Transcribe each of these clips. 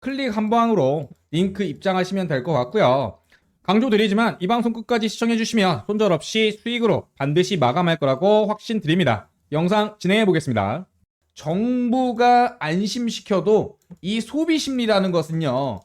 클릭 한 방으로 링크 입장하시면 될 것 같고요. 강조드리지만 이 방송 끝까지 시청해주시면 손절 없이 수익으로 반드시 마감할 거라고 확신 드립니다. 영상 진행해 보겠습니다. 정부가 안심시켜도 이 소비 심리라는 것은요,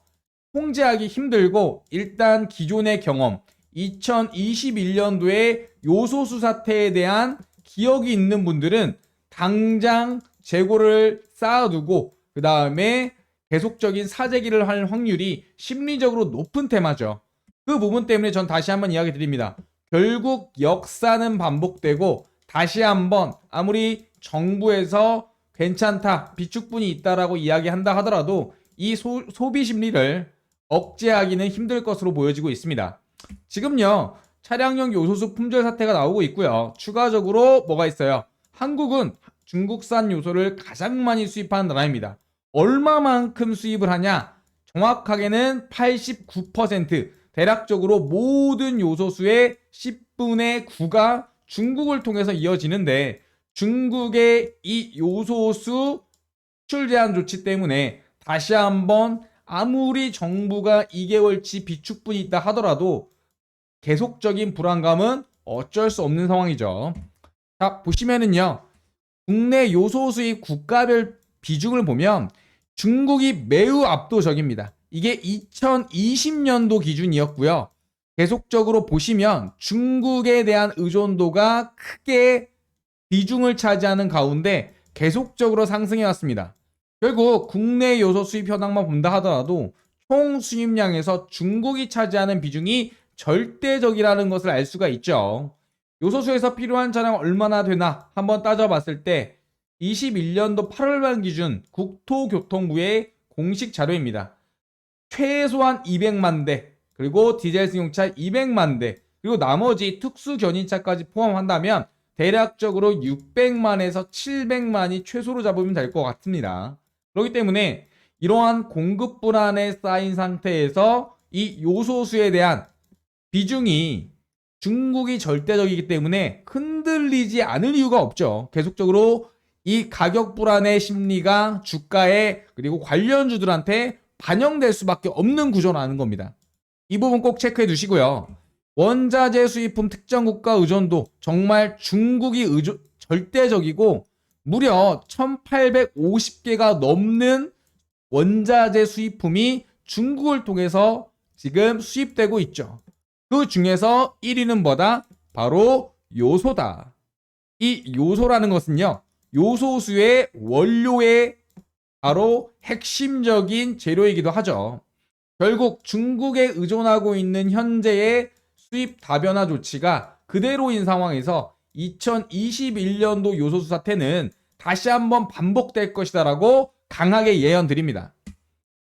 통제하기 힘들고 일단 기존의 경험, 2021년도에 요소수 사태에 대한 기억이 있는 분들은 당장 재고를 쌓아두고 그 다음에 계속적인 사재기를 할 확률이 심리적으로 높은 테마죠. 그 부분 때문에 전 다시 한번 이야기 드립니다. 결국 역사는 반복되고 다시 한번 아무리 정부에서 괜찮다, 비축분이 있다라고 이야기한다 하더라도 이 소, 소비 심리를 억제하기는 힘들 것으로 보여지고 있습니다. 지금요, 차량용 요소수 품절 사태가 나오고 있고요. 추가적으로 뭐가 있어요? 한국은 중국산 요소를 가장 많이 수입하는 나라입니다. 얼마만큼 수입을 하냐? 정확하게는 89%. 대략적으로 모든 요소수의 10분의 9가 중국을 통해서 이어지는데 중국의 이 요소수 수출 제한 조치 때문에 다시 한번 아무리 정부가 2개월치 비축분이 있다 하더라도 계속적인 불안감은 어쩔 수 없는 상황이죠. 자, 보시면은요. 국내 요소 수입 국가별 비중을 보면 중국이 매우 압도적입니다. 이게 2020년도 기준이었고요. 계속적으로 보시면 중국에 대한 의존도가 크게 비중을 차지하는 가운데 계속적으로 상승해 왔습니다. 결국 국내 요소 수입 현황만 본다 하더라도 총 수입량에서 중국이 차지하는 비중이 절대적이라는 것을 알 수가 있죠. 요소수에서 필요한 차량 얼마나 되나 한번 따져봤을 때 21년도 8월 말 기준 국토교통부의 공식 자료입니다. 최소한 200만 대, 그리고 디젤 승용차 200만 대, 그리고 나머지 특수 견인차까지 포함한다면 대략적으로 600만에서 700만이 최소로 잡으면 될 것 같습니다. 그렇기 때문에 이러한 공급 불안에 쌓인 상태에서 이 요소수에 대한 비중이 중국이 절대적이기 때문에 흔들리지 않을 이유가 없죠. 계속적으로 이 가격 불안의 심리가 주가에 그리고 관련주들한테 반영될 수밖에 없는 구조라는 겁니다. 이 부분 꼭 체크해 두시고요. 원자재 수입품 특정 국가 의존도 정말 중국이 의존 절대적이고 무려 1850개가 넘는 원자재 수입품이 중국을 통해서 지금 수입되고 있죠. 그 중에서 1위는 뭐다? 바로 요소다. 이 요소라는 것은요, 요소수의 원료의 바로 핵심적인 재료이기도 하죠. 결국 중국에 의존하고 있는 현재의 수입 다변화 조치가 그대로인 상황에서 2021년도 요소수 사태는 다시 한번 반복될 것이다라고 강하게 예언드립니다.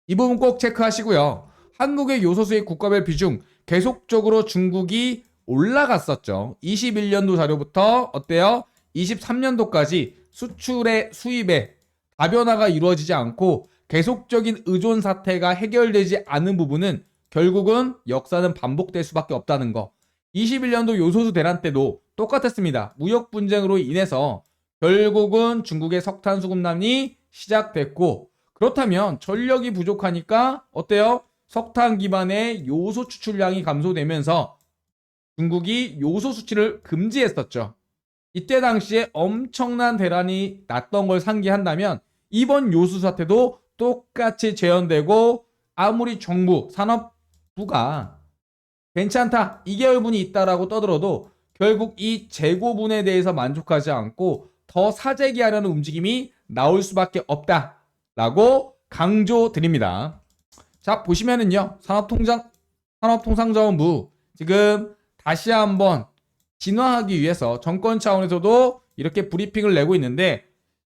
이 부분 꼭 체크하시고요. 한국의 요소수의 국가별 비중 계속적으로 중국이 올라갔었죠. 21년도 자료부터 어때요? 23년도까지 수출의 수입에 다변화가 이루어지지 않고 계속적인 의존 사태가 해결되지 않은 부분은 결국은 역사는 반복될 수밖에 없다는 거. 21년도 요소수 대란 때도 똑같았습니다. 무역 분쟁으로 인해서 결국은 중국의 석탄 수급난이 시작됐고 그렇다면 전력이 부족하니까 어때요? 석탄 기반의 요소 추출량이 감소되면서 중국이 요소 수출을 금지했었죠. 이때 당시에 엄청난 대란이 났던 걸 상기한다면 이번 요수 사태도 똑같이 재현되고 아무리 정부 산업부가 괜찮다 2개월분이 있다라고 떠들어도 결국 이 재고분에 대해서 만족하지 않고 더 사재기 하려는 움직임이 나올 수밖에 없다라고 강조드립니다. 자 보시면은요 산업통장 산업통상자원부 지금 다시 한번 진화하기 위해서 정권 차원에서도 이렇게 브리핑을 내고 있는데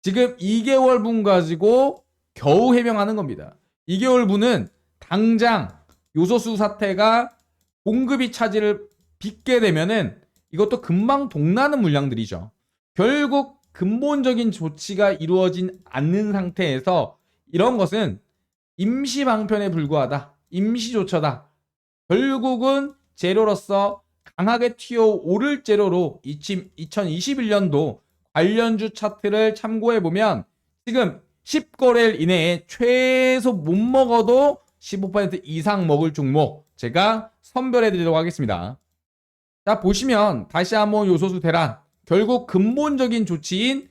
지금 2개월분 가지고 겨우 해명하는 겁니다. 2개월분은 당장 요소수 사태가 공급이 차질을 빚게 되면은 이것도 금방 동나는 물량들이죠. 결국 근본적인 조치가 이루어진 않는 상태에서 이런 것은 임시 방편에 불과하다. 임시 조처다. 결국은 재료로서 강하게 튀어오를 재료로 2021년도 관련주 차트를 참고해 보면 지금 10거래일 이내에 최소 못 먹어도 15% 이상 먹을 종목 제가 선별해 드리도록 하겠습니다. 자, 보시면 다시 한번 요소수 대란. 결국 근본적인 조치인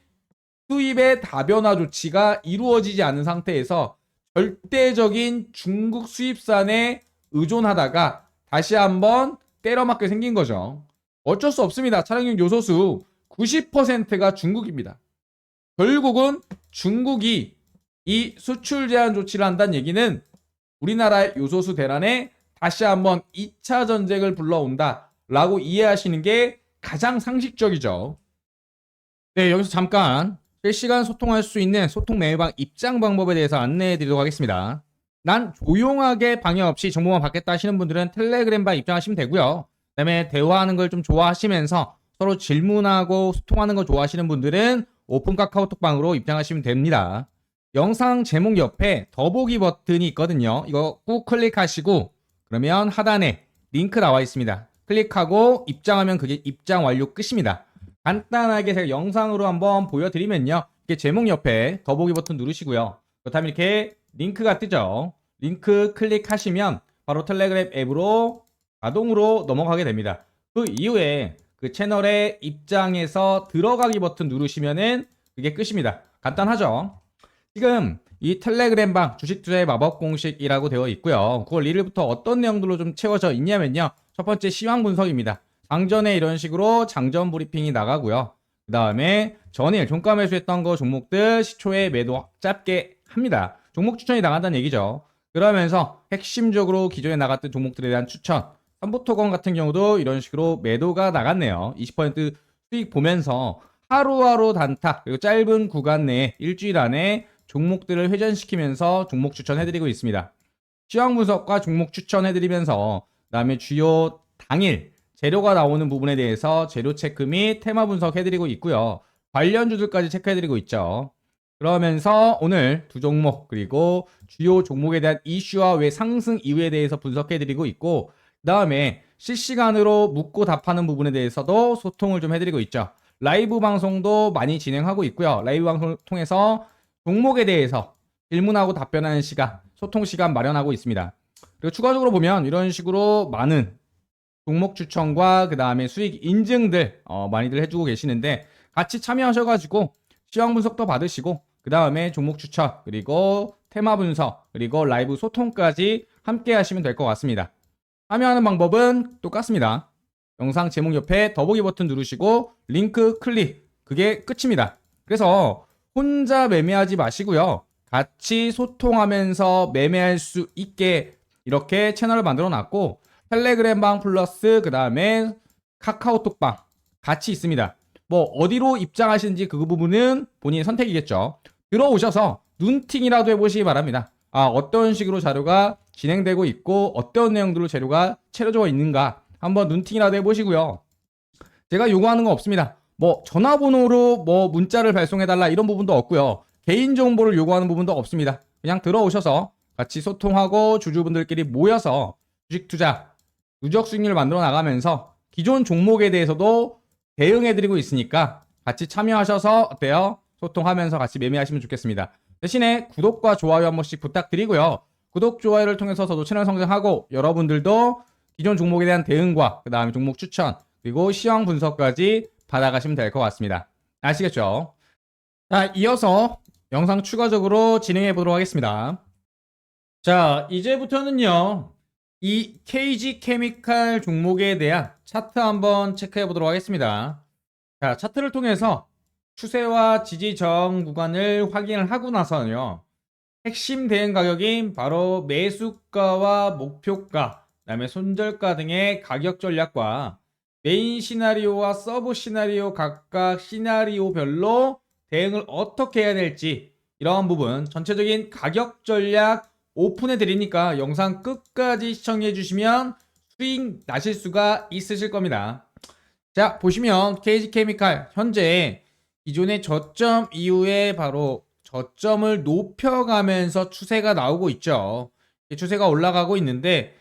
수입의 다변화 조치가 이루어지지 않은 상태에서 절대적인 중국 수입산에 의존하다가 다시 한번 때려맞게 생긴 거죠. 어쩔 수 없습니다. 차량용 요소수 90%가 중국입니다. 결국은 중국이 이 수출 제한 조치를 한다는 얘기는 우리나라의 요소수 대란에 다시 한번 2차 전쟁을 불러온다 라고 이해하시는 게 가장 상식적이죠. 네, 여기서 잠깐 실시간 소통할 수 있는 소통 메일방 입장 방법에 대해서 안내해 드리도록 하겠습니다. 난 조용하게 방해 없이 정보만 받겠다 하시는 분들은 텔레그램방 입장하시면 되고요. 그다음에 대화하는 걸 좀 좋아하시면서 서로 질문하고 소통하는 거 좋아하시는 분들은 오픈 카카오톡방으로 입장하시면 됩니다. 영상 제목 옆에 더보기 버튼이 있거든요. 이거 꾹 클릭하시고 그러면 하단에 링크 나와 있습니다. 클릭하고 입장하면 그게 입장 완료 끝입니다. 간단하게 제가 영상으로 한번 보여드리면요. 이게 제목 옆에 더보기 버튼 누르시고요. 그렇다면 이렇게 링크가 뜨죠. 링크 클릭하시면 바로 텔레그램 앱으로 자동으로 넘어가게 됩니다. 그 이후에 그 채널의 입장에서 들어가기 버튼 누르시면은 그게 끝입니다. 간단하죠? 지금 이 텔레그램 방 주식 투자의 마법 공식이라고 되어 있고요. 9월 1일부터 어떤 내용들로 좀 채워져 있냐면요. 첫 번째 시황 분석입니다. 장전에 이런 식으로 장전 브리핑이 나가고요. 그 다음에 전일 종가 매수했던 거 종목들 시초에 매도 짧게 합니다. 종목 추천이 나간다는 얘기죠. 그러면서 핵심적으로 기존에 나갔던 종목들에 대한 추천. 삼부토건 같은 경우도 이런 식으로 매도가 나갔네요. 20% 수익 보면서 하루하루 단타 그리고 짧은 구간 내에 일주일 안에 종목들을 회전시키면서 종목 추천해드리고 있습니다. 시황 분석과 종목 추천해드리면서 그다음에 주요 당일 재료가 나오는 부분에 대해서 재료 체크 및 테마 분석해드리고 있고요. 관련주들까지 체크해드리고 있죠. 그러면서 오늘 두 종목 그리고 주요 종목에 대한 이슈와 왜 상승 이유에 대해서 분석해드리고 있고 그 다음에 실시간으로 묻고 답하는 부분에 대해서도 소통을 좀 해드리고 있죠. 라이브 방송도 많이 진행하고 있고요. 라이브 방송을 통해서 종목에 대해서 질문하고 답변하는 시간, 소통 시간 마련하고 있습니다. 그리고 추가적으로 보면 이런 식으로 많은 종목 추천과 그 다음에 수익 인증들 어, 많이들 해주고 계시는데 같이 참여하셔가지고 시황 분석도 받으시고 그 다음에 종목 추천 그리고 테마 분석 그리고 라이브 소통까지 함께 하시면 될 것 같습니다. 참여하는 방법은 똑같습니다. 영상 제목 옆에 더보기 버튼 누르시고 링크 클릭 그게 끝입니다. 그래서 혼자 매매하지 마시고요. 같이 소통하면서 매매할 수 있게 이렇게 채널을 만들어 놨고 텔레그램 방 플러스 그 다음에 카카오톡 방 같이 있습니다. 뭐 어디로 입장하시는지 그 부분은 본인의 선택이겠죠. 들어오셔서 눈팅이라도 해보시기 바랍니다. 아 어떤 식으로 자료가 진행되고 있고 어떤 내용들로 재료가 채워져 있는가 한번 눈팅이라도 해보시고요. 제가 요구하는 거 없습니다. 뭐 전화번호로 뭐 문자를 발송해달라 이런 부분도 없고요. 개인 정보를 요구하는 부분도 없습니다. 그냥 들어오셔서 같이 소통하고 주주분들끼리 모여서 주식 투자 누적 수익률을 만들어 나가면서 기존 종목에 대해서도 대응해드리고 있으니까 같이 참여하셔서 어때요? 소통하면서 같이 매매하시면 좋겠습니다. 대신에 구독과 좋아요 한 번씩 부탁드리고요. 구독, 좋아요를 통해서 저도 채널 성장하고 여러분들도 기존 종목에 대한 대응과 그 다음에 종목 추천 그리고 시황 분석까지 받아가시면 될 것 같습니다. 아시겠죠? 자, 이어서 영상 추가적으로 진행해 보도록 하겠습니다. 자, 이제부터는요. 이 KG 케미칼 종목에 대한 차트 한번 체크해 보도록 하겠습니다. 자, 차트를 통해서 추세와 지지 저항 구간을 확인을 하고 나서는요. 핵심 대응 가격인 바로 매수가와 목표가, 그다음에 손절가 등의 가격 전략과 메인 시나리오와 서브 시나리오 각각 시나리오별로 대응을 어떻게 해야 될지 이런 부분 전체적인 가격 전략 오픈해 드리니까 영상 끝까지 시청해 주시면 수익 나실 수가 있으실 겁니다. 자, 보시면 KG 케미칼 현재 기존의 저점 이후에 바로 저점을 높여가면서 추세가 나오고 있죠. 이 추세가 올라가고 있는데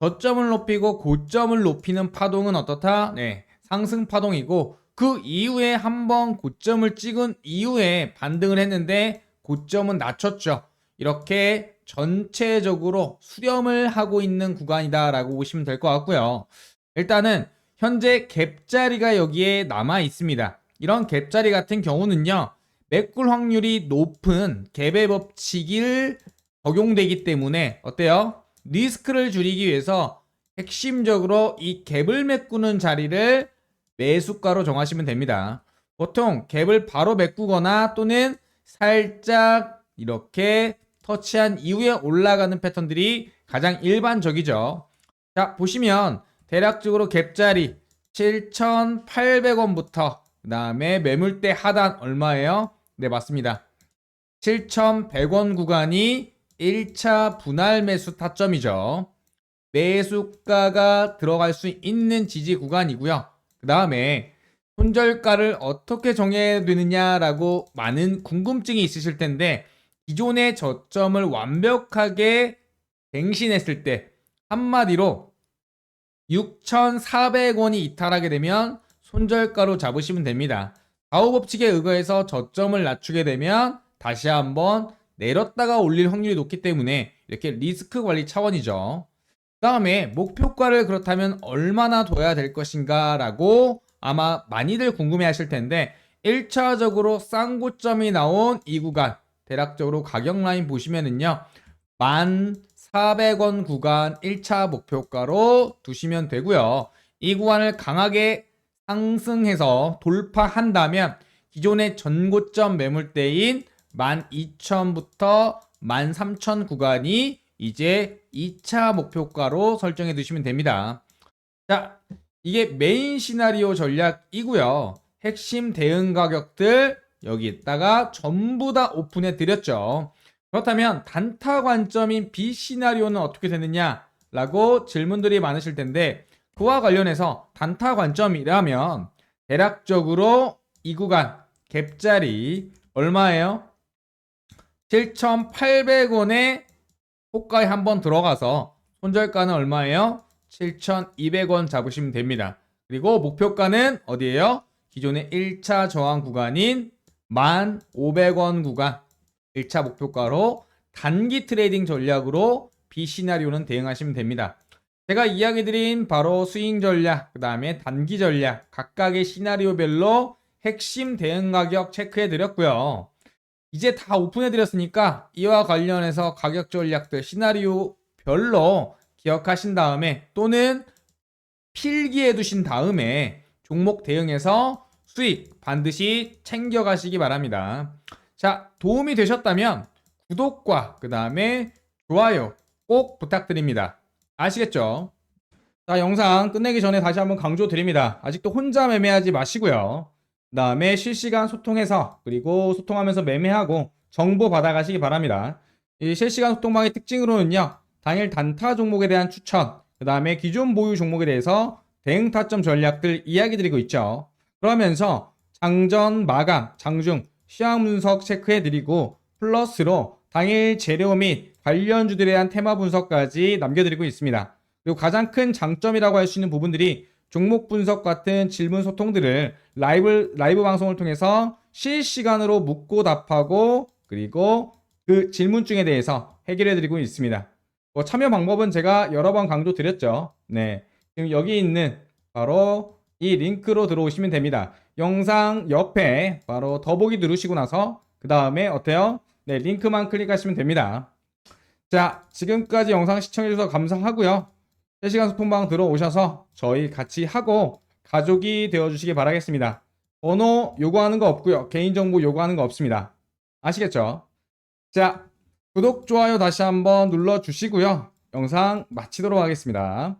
저점을 높이고 고점을 높이는 파동은 어떻다? 네, 상승 파동이고 그 이후에 한번 고점을 찍은 이후에 반등을 했는데 고점은 낮췄죠. 이렇게 전체적으로 수렴을 하고 있는 구간이다라고 보시면 될 것 같고요. 일단은 현재 갭자리가 여기에 남아 있습니다. 이런 갭자리 같은 경우는요. 메꿀 확률이 높은 갭의 법칙을 적용되기 때문에 어때요? 리스크를 줄이기 위해서 핵심적으로 이 갭을 메꾸는 자리를 매수가로 정하시면 됩니다. 보통 갭을 바로 메꾸거나 또는 살짝 이렇게 터치한 이후에 올라가는 패턴들이 가장 일반적이죠. 자, 보시면 대략적으로 갭자리 7,800원부터 그 다음에 매물대 하단 얼마예요? 네, 맞습니다. 7,100원 구간이 1차 분할 매수 타점이죠. 매수가가 들어갈 수 있는 지지 구간이고요. 그 다음에 손절가를 어떻게 정해야 되느냐라고 많은 궁금증이 있으실 텐데 기존의 저점을 완벽하게 갱신했을 때 한마디로 6,400원이 이탈하게 되면 손절가로 잡으시면 됩니다. 바우 법칙에 의거해서 저점을 낮추게 되면 다시 한번 내렸다가 올릴 확률이 높기 때문에 이렇게 리스크 관리 차원이죠. 그 다음에 목표가를 그렇다면 얼마나 둬야 될 것인가 라고 아마 많이들 궁금해 하실 텐데 1차적으로 쌍고점이 나온 이 구간 대략적으로 가격 라인 보시면은요 1,400원 구간 1차 목표가로 두시면 되고요 이 구간을 강하게 상승해서 돌파한다면 기존의 전고점 매물대인 12,000부터 13,000 구간이 이제 2차 목표가로 설정해 두시면 됩니다. 자, 이게 메인 시나리오 전략이고요. 핵심 대응 가격들 여기에다가 전부 다 오픈해 드렸죠. 그렇다면 단타 관점인 B 시나리오는 어떻게 되느냐 라고 질문들이 많으실 텐데 그와 관련해서 단타 관점이라면 대략적으로 이 구간 갭자리 얼마예요? 7,800원에 호가에 한번 들어가서 손절가는 얼마예요? 7,200원 잡으시면 됩니다. 그리고 목표가는 어디예요? 기존의 1차 저항 구간인 1,500원 구간 1차 목표가로 단기 트레이딩 전략으로 B 시나리오는 대응하시면 됩니다. 제가 이야기 드린 바로 스윙 전략, 그 다음에 단기 전략, 각각의 시나리오별로 핵심 대응 가격 체크해 드렸고요. 이제 다 오픈해 드렸으니까 이와 관련해서 가격 전략들 시나리오별로 기억하신 다음에 또는 필기해 두신 다음에 종목 대응해서 수익 반드시 챙겨 가시기 바랍니다. 자, 도움이 되셨다면 구독과 그 다음에 좋아요 꼭 부탁드립니다. 아시겠죠? 자, 영상 끝내기 전에 다시 한번 강조 드립니다. 아직도 혼자 매매하지 마시고요. 그 다음에 실시간 소통해서 그리고 소통하면서 매매하고 정보 받아가시기 바랍니다. 이 실시간 소통방의 특징으로는요. 당일 단타 종목에 대한 추천, 그 다음에 기존 보유 종목에 대해서 대응 타점 전략들 이야기 드리고 있죠. 그러면서 장전, 마감, 장중, 시황 분석 체크해 드리고 플러스로 당일 재료 및 관련주들에 대한 테마 분석까지 남겨드리고 있습니다. 그리고 가장 큰 장점이라고 할 수 있는 부분들이 종목 분석 같은 질문 소통들을 라이브, 라이브 방송을 통해서 실시간으로 묻고 답하고 그리고 그 질문중에 대해서 해결해 드리고 있습니다. 뭐 참여 방법은 제가 여러 번 강조 드렸죠. 네. 지금 여기 있는 바로 이 링크로 들어오시면 됩니다. 영상 옆에 바로 더보기 누르시고 나서 그 다음에 어때요? 네, 링크만 클릭하시면 됩니다. 자, 지금까지 영상 시청해주셔서 감사하고요. 실시간 소통방 들어오셔서 저희 같이 하고 가족이 되어주시기 바라겠습니다. 번호 요구하는 거 없고요. 개인정보 요구하는 거 없습니다. 아시겠죠? 자, 구독, 좋아요 다시 한번 눌러주시고요. 영상 마치도록 하겠습니다.